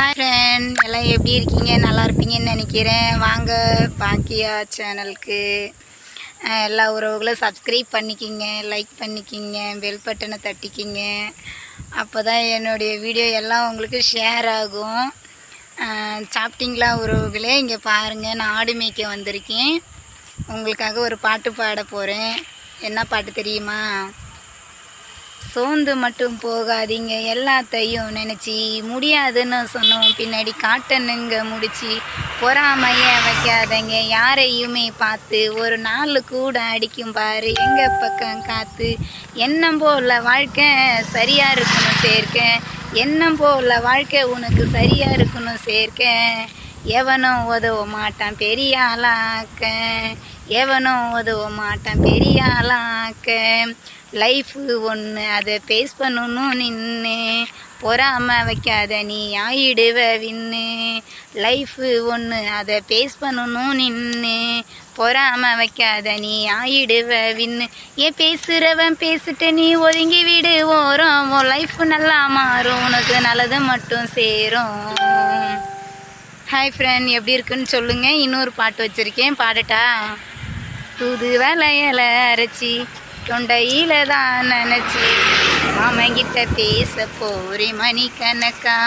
Hi friend எல்லாம் எப்படி இருக்கீங்க? நல்லா இருப்பீங்கன்னு நினைக்கிறேன். வாங்க பாக்கியா சேனலுக்கு எல்லா உறவுகளும் சப்ஸ்கிரைப் பண்ணிக்கிங்க லைக் பண்ணிக்கிங்க பெல் பட்டனை தட்டிக்கிங்க. அப்போ தான் என்னுடைய வீடியோ எல்லாம் உங்களுக்கு ஷேர் ஆகும். சாப்பிட்டீங்களா உறவுகளே? இங்கே பாருங்கள் நான் ஆடு மேய்க்க வந்திருக்கேன். உங்களுக்காக ஒரு பாட்டு பாட போகிறேன் என்ன பாட்டு தெரியுமா? சோர்ந்து மட்டும் போகாதீங்க. எல்லாத்தையும் நினச்சி முடியாதுன்னு சொன்னோம். பின்னாடி காட்டணுங்க முடிச்சு பொறாமைய வைக்காதங்க. யாரையுமே பார்த்து ஒரு நாள் கூட அடிக்கும் பாரு. எங்கள் பக்கம் காற்று எண்ணம் போல வாழ்க்கை சரியாக இருக்கணும் சேர்க்க. எண்ணம் போல வாழ்க்கை உனக்கு சரியாக இருக்கணும் சேர்க்க. எவனும் உதவ மாட்டான் பெரிய ஆளாக்க எவனும் உதவ மாட்டான் பெரிய ஆளாக்க லைஃபு ஒன்று அதை பேஸ் பண்ணணும் நின்று பொறாம வைக்காத நீ ஆயிடுவ வின்னு. லைஃபு ஒன்று அதை பேஸ் பண்ணணும் நின்று பொறாம வைக்காத நீ ஆயிடுவ வின்னு. ஏன் பேசுகிறவன் பேசிட்டு நீ ஒதுங்கி விடு ஓரம். உன் லைஃப் நல்லா மாறும் உனக்கு நல்லது மட்டும் சேரும். ஹாய் ஃப்ரெண்ட் எப்படி இருக்குன்னு சொல்லுங்கள் இன்னொரு பாட்டு வச்சுருக்கேன். பாடட்டா? தூது வளையல அரைச்சி. தொண்டையில தான் நினச்சி மாமங்கிட்ட பேச போரி மணி கணக்கா.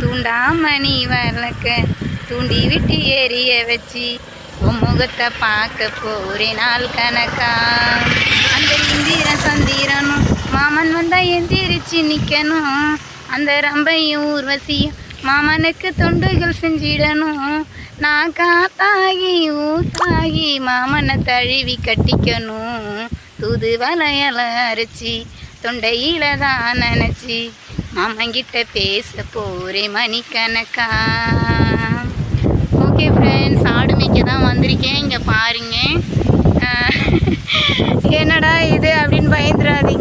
தூண்டாமணி வளர்க்க தூண்டி விட்டு எரிய வச்சு உன் முகத்தை பார்க்க போறே நாள் கணக்கா. அந்த இந்திரன் சந்திரனும் மாமன் வந்தா எந்திரிச்சு நிற்கணும் அந்த ரம்பையும் ஊர்வசியும் மாமனுக்கு தொண்டுகள் செஞ்சிடணும். நான் காத்தாகி ஊர் மாமனை தழுவி கட்டிக்கணும். தூது வலையல அரைச்சி தொண்டையில தான் நினச்சி மாமங்கிட்ட பேச போறே மணிக்கணக்கா. ஓகே ஃப்ரெண்ட்ஸ் ஆடு மேய்க்க தான் வந்திருக்கேன். இங்கே பாருங்க. என்னடா இது அப்படின்னு பயந்துடாதீங்க